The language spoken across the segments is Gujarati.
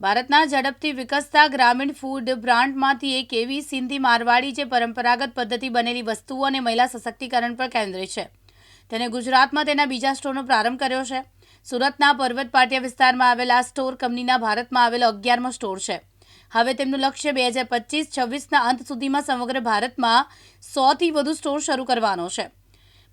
ભારતના ઝડપથી વિકસતા ગ્રામીણ ફૂડ બ્રાન્ડમાંથી એક એવી સિંધી મારવાડી જે પરંપરાગત પદ્ધતિ બનેલી વસ્તુઓ અને મહિલા સશક્તિકરણ પર કેન્દ્રિત છે. તેને ગુજરાતમાં તેના બીજા સ્ટોરનો પ્રારંભ કર્યો છે. સુરતના પર્વત પાટિયા વિસ્તારમાં આવેલા સ્ટોર કંપનીના ભારતમાં આવેલો અગિયારમો સ્ટોર છે. હવે તેમનું લક્ષ્ય બે હજાર પચીસ છવ્વીસના અંત સુધીમાં સમગ્ર ભારતમાં સોથી વધુ સ્ટોર શરૂ કરવાનો છે.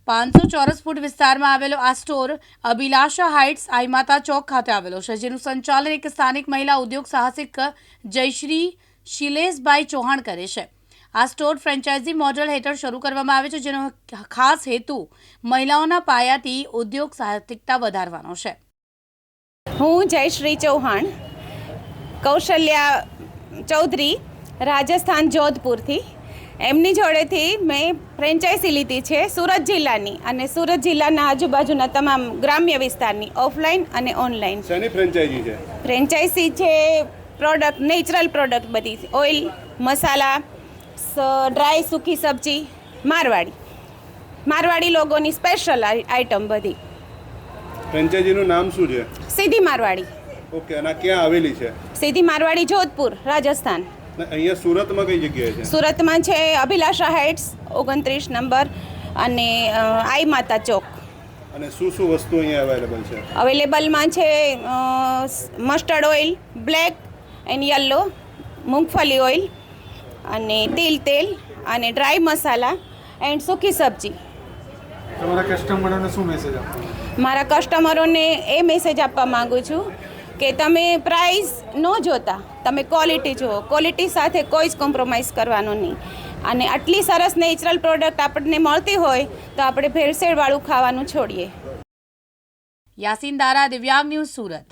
પાંચસો ચોરસ ફૂટ વિસ્તારમાં આવેલો આ સ્ટોર અભિલાષા હાઇટ્સ આઈમાતા ચોક ખાતે આવેલો છે, જેનું સંચાલન એક સ્થાનિક મહિલા ઉદ્યોગ સાહસિક જયશ્રી શિલેષભાઈ ચૌહાણ કરે છે. આ સ્ટોર ફ્રેન્ચાઇઝી મોડલ હેઠળ શરૂ કરવામાં આવે છે, જેનો ખાસ હેતુ મહિલાઓના પાયાથી ઉદ્યોગ સાહસિકતા વધારવાનો છે. હું જયશ્રી ચૌહાણ, કૌશલ્યા ચૌધરી, રાજસ્થાન જોધપુરથી. એમની જોડેથી મેં ફ્રેન્ચાઇઝી લીધી છે સુરત જિલ્લાની અને સુરત જિલ્લાના આજુબાજુના તમામ ગ્રામ્ય વિસ્તારની ઓફલાઈન અને ઓનલાઈન શેની ફ્રેન્ચાઇઝી છે? ફ્રેન્ચાઇઝી છે પ્રોડક્ટ નેચરલ પ્રોડક્ટ બધી. ઓઇલ મસાલા ડ્રાય સૂકી સબ્જી મારવાડી. મારવાડી લોકોની સ્પેશિયલ આઇટમ બધી. ફ્રેન્ચાઇઝીનું નામ શું છે? સીધી મારવાડી. ઓકે અને ક્યાં આવેલી છે? સીધી મારવાડી જોધપુર રાજસ્થાન. અહીંયા સુરતમાં કઈ જગ્યાએ છે? સુરતમાં છે અભિલાષા હાઇટ્સ ઓગણત્રીસ નંબર અને આઈ માતા ચોક. અને શું શું વસ્તુ અહીંયા અવેલેબલ છે? અવેલેબલમાં છે mustard oil black and yellow મૂંગફલી oil અને તિલ તેલ અને ડ્રાય મસાલા એન્ડ સૂકી સબ્જી. તમારા કસ્ટમરોને શું મેસેજ આપો મારા કસ્ટમરોને એ મેસેજ આપવા માગું છું કે તમે પ્રાઇસ ન જોતા, તમે ક્વોલિટી જુઓ. ક્વોલિટી સાથે કોઈ જ કોમ્પ્રોમાઇઝ કરવાનું નહીં. અને આટલી સરસ નેચરલ પ્રોડક્ટ આપણને મળતી હોય, તો આપણે ભેળસેળવાળું ખાવાનું છોડીએ. યાસીન દારા, દિવ્યાંગ ન્યૂઝ સુરત.